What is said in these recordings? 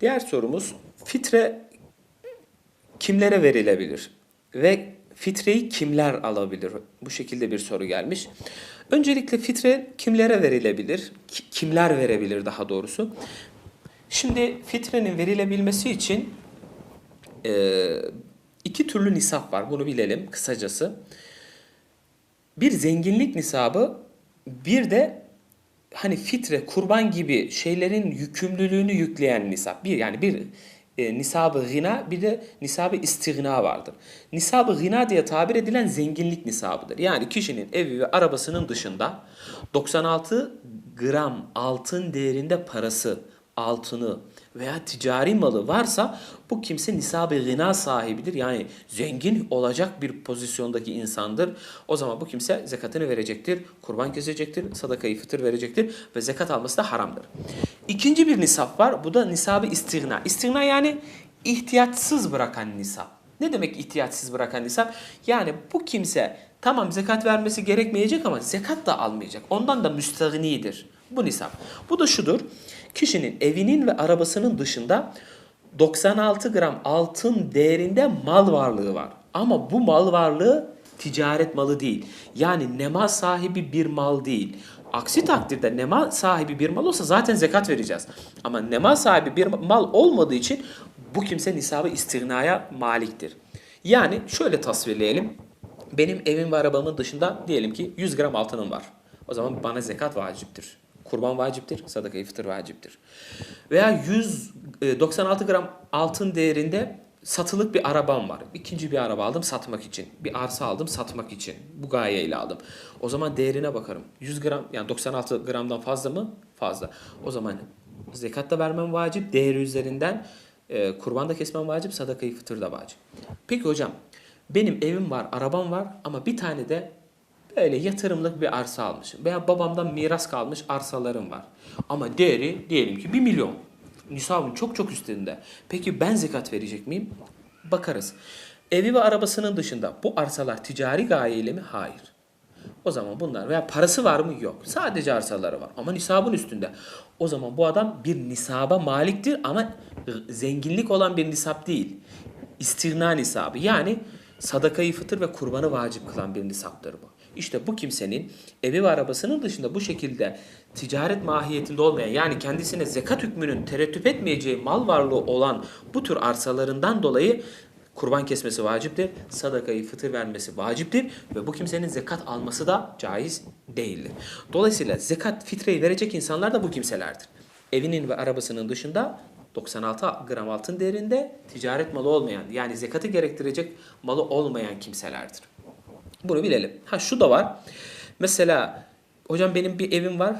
Diğer sorumuz fitre kimlere verilebilir ve fitreyi kimler alabilir? Bu şekilde bir soru gelmiş. Öncelikle fitre kimlere verilebilir? Ki- Kimler verebilir daha doğrusu? Şimdi fitrenin verilebilmesi için e, iki türlü nisap var. Bunu bilelim kısacası. Bir zenginlik nisabı, bir de hani fitre, kurban gibi şeylerin yükümlülüğünü yükleyen nisap. Bir yani bir e, nisabı gına bir de nisabı istigna vardır. Nisabı gına diye tabir edilen zenginlik nisabıdır. Yani kişinin evi ve arabasının dışında 96 gram altın değerinde parası, altını veya ticari malı varsa bu kimse nisab-ı gına sahibidir. Yani zengin olacak bir pozisyondaki insandır. O zaman bu kimse zekatını verecektir, kurban kesecektir, sadakayı fıtır verecektir ve zekat alması da haramdır. İkinci bir nisap var. Bu da nisab-ı istigna. İstigna yani ihtiyatsız bırakan nisap. Ne demek ihtiyatsız bırakan nisap? Yani bu kimse tamam zekat vermesi gerekmeyecek ama zekat da almayacak. Ondan da müstahinidir. Bu nisap. Bu da şudur. Kişinin evinin ve arabasının dışında 96 gram altın değerinde mal varlığı var. Ama bu mal varlığı ticaret malı değil. Yani nema sahibi bir mal değil. Aksi takdirde nema sahibi bir mal olsa zaten zekat vereceğiz. Ama nema sahibi bir mal olmadığı için bu kimse nisabı istirnaya maliktir. Yani şöyle tasvirleyelim. Benim evim ve arabamın dışında diyelim ki 100 gram altınım var. O zaman bana zekat vaciptir. Kurban vaciptir, sadaka-i fıtır vaciptir. Veya 196 gram altın değerinde satılık bir arabam var. İkinci bir araba aldım satmak için. Bir arsa aldım satmak için. Bu gayeyle aldım. O zaman değerine bakarım. 100 gram yani 96 gramdan fazla mı? Fazla. O zaman zekat da vermem vacip. Değeri üzerinden e, kurban da kesmem vacip. Sadaka-i fıtır da vacip. Peki hocam benim evim var, arabam var ama bir tane de böyle yatırımlık bir arsa almışım. Veya babamdan miras kalmış arsalarım var. Ama değeri diyelim ki 1 milyon. Nisabın çok çok üstünde. Peki ben zekat verecek miyim? Bakarız. Evi ve arabasının dışında bu arsalar ticari gayeyle mi? Hayır. O zaman bunlar veya parası var mı? Yok. Sadece arsaları var ama nisabın üstünde. O zaman bu adam bir nisaba maliktir ama zenginlik olan bir nisap değil. İstirna nisabı yani sadakayı fıtır ve kurbanı vacip kılan bir nisaptır bu. İşte bu kimsenin evi ve arabasının dışında bu şekilde ticaret mahiyetinde olmayan yani kendisine zekat hükmünün tereddüt etmeyeceği mal varlığı olan bu tür arsalarından dolayı kurban kesmesi vaciptir. Sadakayı fıtır vermesi vaciptir ve bu kimsenin zekat alması da caiz değildir. Dolayısıyla zekat fitreyi verecek insanlar da bu kimselerdir. Evinin ve arabasının dışında 96 gram altın değerinde ticaret malı olmayan yani zekatı gerektirecek malı olmayan kimselerdir. Bunu bilelim. Ha şu da var. Mesela hocam benim bir evim var.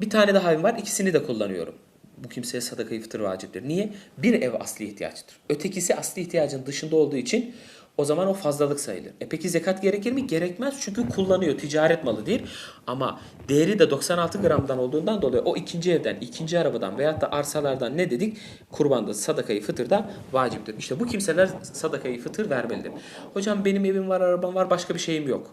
Bir tane daha evim var. İkisini de kullanıyorum. Bu kimseye sadaka fıtır vaciptir. Niye? Bir ev asli ihtiyaçtır. Ötekisi asli ihtiyacın dışında olduğu için o zaman o fazlalık sayılır. E peki zekat gerekir mi? Gerekmez çünkü kullanıyor. Ticaret malı değil. Ama değeri de 96 gramdan olduğundan dolayı o ikinci evden, ikinci arabadan veyahut da arsalardan ne dedik? Kurbanda, sadakayı fıtırda vaciptir. İşte bu kimseler sadakayı fıtır vermelidir. Hocam benim evim var, arabam var, başka bir şeyim yok.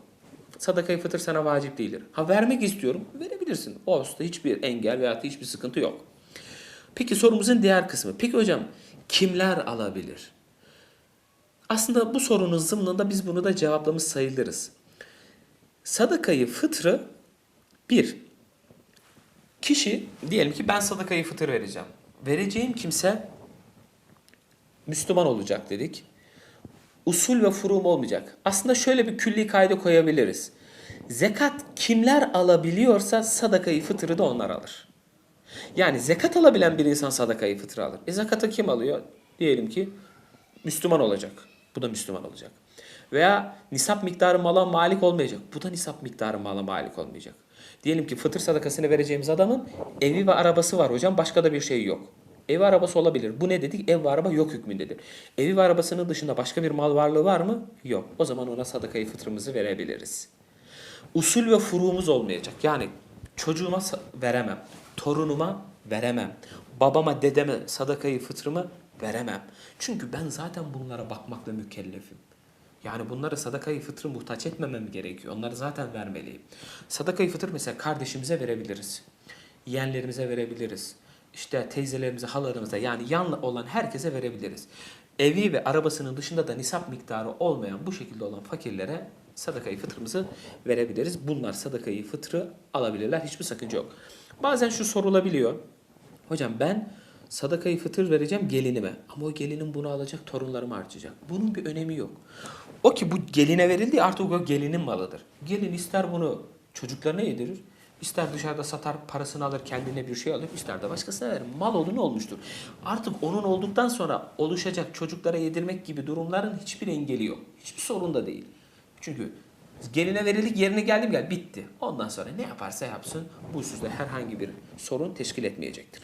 Sadakayı fıtır sana vacip değildir. Ha vermek istiyorum, verebilirsin. O usta hiçbir engel da hiçbir sıkıntı yok. Peki sorumuzun diğer kısmı. Peki hocam kimler alabilir? Aslında bu sorunun zımnında biz bunu da cevaplamış sayılırız. Sadakayı fıtrı bir, kişi diyelim ki ben sadakayı fıtır vereceğim. Vereceğim kimse Müslüman olacak dedik. Usul ve furum olmayacak. Aslında şöyle bir külli kayda koyabiliriz. Zekat kimler alabiliyorsa sadakayı fıtırı da onlar alır. Yani zekat alabilen bir insan sadakayı fıtrı alır. E zekatı kim alıyor? Diyelim ki Müslüman olacak. Bu da Müslüman olacak. Veya nisap miktarı mala malik olmayacak. Bu da nisap miktarı mala malik olmayacak. Diyelim ki fıtır sadakasını vereceğimiz adamın evi ve arabası var hocam. Başka da bir şey yok. Ev arabası olabilir. Bu ne dedik? Ev ve araba yok hükmündedir. Evi ve arabasının dışında başka bir mal varlığı var mı? Yok. O zaman ona sadakayı fıtrımızı verebiliriz. Usul ve furuğumuz olmayacak. Yani çocuğuma veremem. Torunuma veremem. Babama, dedeme sadakayı fıtrımı veremem. Çünkü ben zaten bunlara bakmakla mükellefim. Yani bunları sadakayı fıtrı muhtaç etmemem gerekiyor. Onları zaten vermeliyim. Sadakayı fıtır mesela kardeşimize verebiliriz. Yeğenlerimize verebiliriz. işte teyzelerimize, halalarımıza yani yan olan herkese verebiliriz. Evi ve arabasının dışında da nisap miktarı olmayan bu şekilde olan fakirlere sadakayı fıtrımızı verebiliriz. Bunlar sadakayı fıtrı alabilirler. Hiçbir sakınca yok. Bazen şu sorulabiliyor. Hocam ben sadakayı fıtır vereceğim gelinime. Ama o gelinin bunu alacak torunlarıma harcayacak. Bunun bir önemi yok. O ki bu geline verildi artık o gelinin malıdır. Gelin ister bunu çocuklarına yedirir. ister dışarıda satar parasını alır kendine bir şey alır. ister de başkasına verir. Mal onun olmuştur. Artık onun olduktan sonra oluşacak çocuklara yedirmek gibi durumların hiçbir engeli yok. Hiçbir sorun da değil. Çünkü geline verildik yerine geldim gel bitti. Ondan sonra ne yaparsa yapsın bu hususta herhangi bir sorun teşkil etmeyecektir.